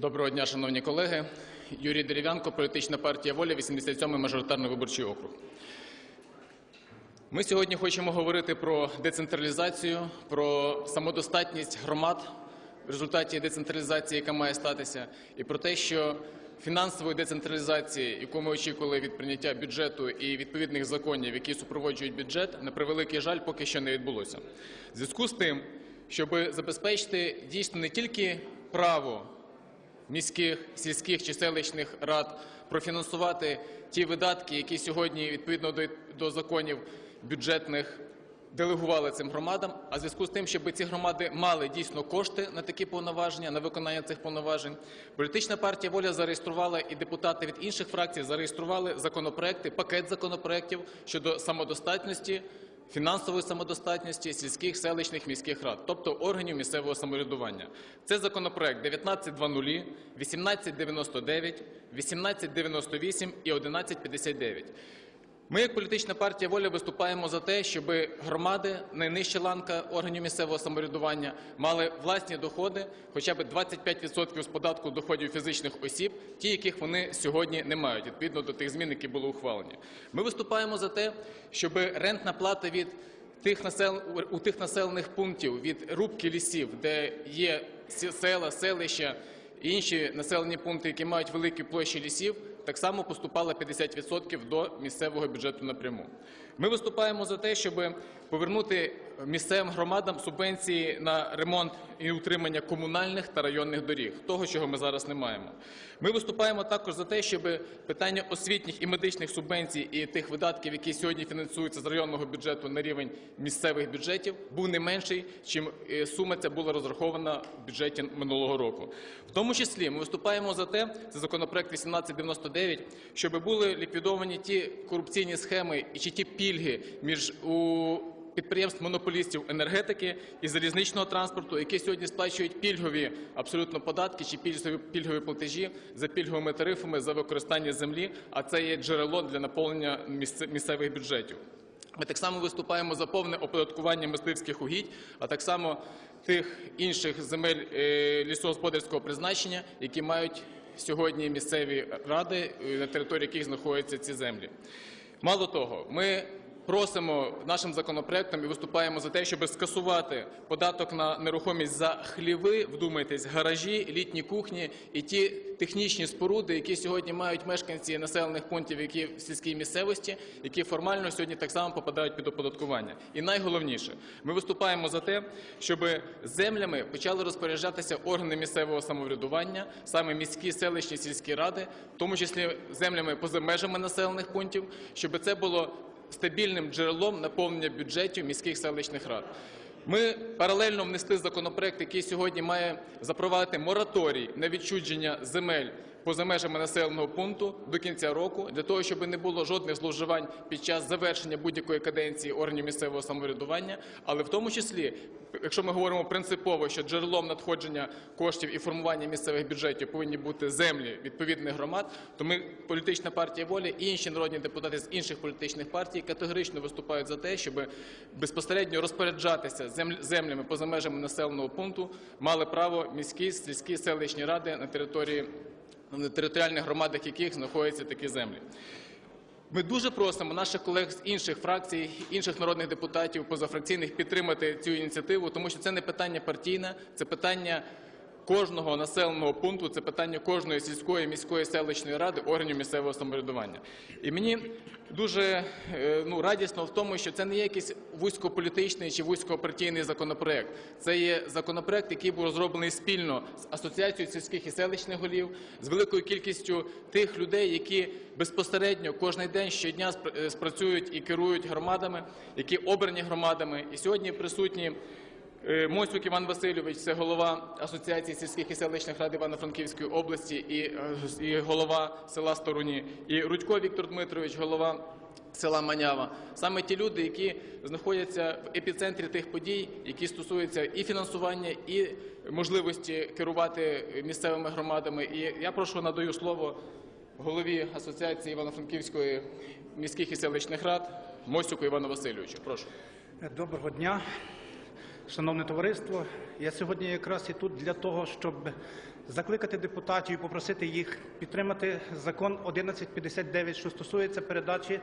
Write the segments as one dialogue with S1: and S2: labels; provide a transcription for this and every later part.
S1: Доброго дня, шановні колеги. Юрій Дерев'янко, політична партія Воля, 87-й мажоритарний виборчий округ. Ми сьогодні хочемо говорити про децентралізацію, про самодостатність громад в результаті децентралізації, яка має статися, і про те, що фінансової децентралізації, яку ми очікували від прийняття бюджету і відповідних законів, які супроводжують бюджет, на превеликий жаль, поки що не відбулося. В зв'язку з тим, щоб забезпечити дійсно не тільки право міських, сільських чи селищних рад профінансувати ті видатки, які сьогодні відповідно до, законів бюджетних делегували цим громадам. А в зв'язку з тим, щоб ці громади мали дійсно кошти на такі повноваження, на виконання цих повноважень, політична партія воля зареєструвала і депутати від інших фракцій зареєстрували законопроекти, пакет законопроектів щодо самодостатності. Фінансової самодостатності сільських, селищних, міських рад, тобто органів місцевого самоврядування. Це законопроект 1920, 1899, 1898 і 1159. Ми, як політична партія воля, виступаємо за те, щоб громади, найнижча ланка органів місцевого самоврядування, мали власні доходи, хоча б 25% з податку доходів фізичних осіб, ті, яких вони сьогодні не мають, відповідно до тих змін, які були ухвалені. Ми виступаємо за те, щоб рентна плата від тих насел... у тих населених пунктів від рубки лісів, де є села, селища і інші населені пункти, які мають великі площі лісів, так само поступала 50% до місцевого бюджету напряму. Ми виступаємо за те, щоб повернути місцевим громадам субвенції на ремонт і утримання комунальних та районних доріг, того, чого ми зараз не маємо. Ми виступаємо також за те, щоб питання освітніх і медичних субвенцій і тих видатків, які сьогодні фінансуються з районного бюджету на рівень місцевих бюджетів, був не менший, чим е, сума ця була розрахована в бюджеті минулого року. В тому числі ми виступаємо за те, це законопроект 1899, щоб були ліквідовані ті корупційні схеми і чи ті пільги між у підприємств монополістів енергетики і залізничного транспорту, які сьогодні сплачують пільгові абсолютно податки чи пільгові, пільгові платежі за пільговими тарифами за використання землі, а це є джерело для наповнення місцевих бюджетів. Ми так само виступаємо за повне оподаткування мисливських угідь, а так само тих інших земель е, лісогосподарського призначення, які мають сьогодні місцеві ради, на території яких знаходяться ці землі. Мало того, ми просимо нашим законопроектом і виступаємо за те, щоб скасувати податок на нерухомість за хліви, вдумайтесь, гаражі, літні кухні і ті технічні споруди, які сьогодні мають мешканці населених пунктів, які в сільській місцевості, які формально сьогодні так само попадають під оподаткування. І найголовніше, ми виступаємо за те, щоб землями почали розпоряджатися органи місцевого самоврядування, саме міські, селищні, сільські ради, в тому числі землями поза межами населених пунктів, щоб це було стабільним джерелом наповнення бюджетів міських селищних рад. Ми паралельно внесли законопроект, який сьогодні має запровадити мораторій на відчудження земель поза межами населеного пункту до кінця року, для того, щоб не було жодних зловживань під час завершення будь-якої каденції органів місцевого самоврядування, але в тому числі, якщо ми говоримо принципово, що джерелом надходження коштів і формування місцевих бюджетів повинні бути землі відповідних громад, то ми, політична партія волі і інші народні депутати з інших політичних партій категорично виступають за те, щоб безпосередньо розпоряджатися землями поза межами населеного пункту мали право міські, сільські, селищні ради на території на територіальних громадах яких знаходяться такі землі. Ми дуже просимо наших колег з інших фракцій, інших народних депутатів, позафракційних підтримати цю ініціативу, тому що це не питання партійне, це питання кожного населеного пункту, це питання кожної сільської, міської, селищної ради, органів місцевого самоврядування. І мені дуже е, ну, радісно в тому, що це не є якийсь вузькополітичний чи вузькопартійний законопроект. Це є законопроект, який був розроблений спільно з Асоціацією сільських і селищних голів, з великою кількістю тих людей, які безпосередньо кожен день щодня е, спрацюють і керують громадами, які обрані громадами. І сьогодні присутні Мосюк Іван Васильович, це голова Асоціації сільських і селищних рад Івано-Франківської області і, е, голова села Сторуні, і Рудько Віктор Дмитрович, голова села Манява. Саме ті люди, які знаходяться в епіцентрі тих подій, які стосуються і фінансування, і можливості керувати місцевими громадами. І я прошу надаю слово голові Асоціації Івано-Франківської міських і селищних рад Мосюку Івану Васильовичу. Прошу.
S2: Доброго дня. Шановне товариство, я сьогодні якраз і тут для того, щоб закликати депутатів і попросити їх підтримати закон 1159, що стосується передачі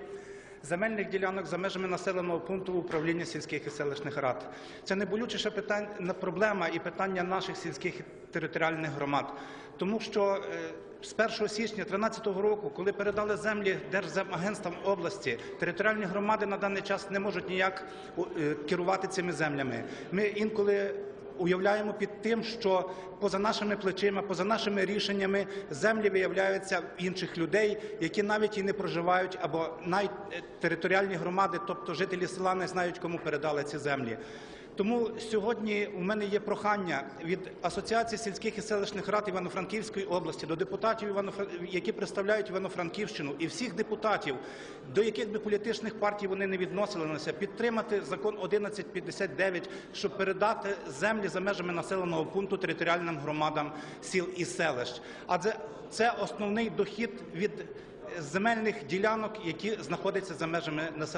S2: земельних ділянок за межами населеного пункту управління сільських і селищних рад. Це найболючіша питання, проблема і питання наших сільських територіальних громад. Тому що е, з 1 січня 2013 року, коли передали землі Держземагентствам області, територіальні громади на даний час не можуть ніяк е, керувати цими землями. Ми інколи уявляємо під тим, що поза нашими плечима, поза нашими рішеннями землі виявляються інших людей, які навіть і не проживають, або навіть територіальні громади, тобто жителі села не знають, кому передали ці землі. Тому сьогодні у мене є прохання від Асоціації сільських і селищних рад Івано-Франківської області до депутатів, які представляють Івано-Франківщину, і всіх депутатів, до яких би політичних партій вони не відносилися, підтримати закон 1159, щоб передати землі за межами населеного пункту територіальним громадам сіл і селищ. Адже це основний дохід від земельних ділянок, які знаходяться за межами населеного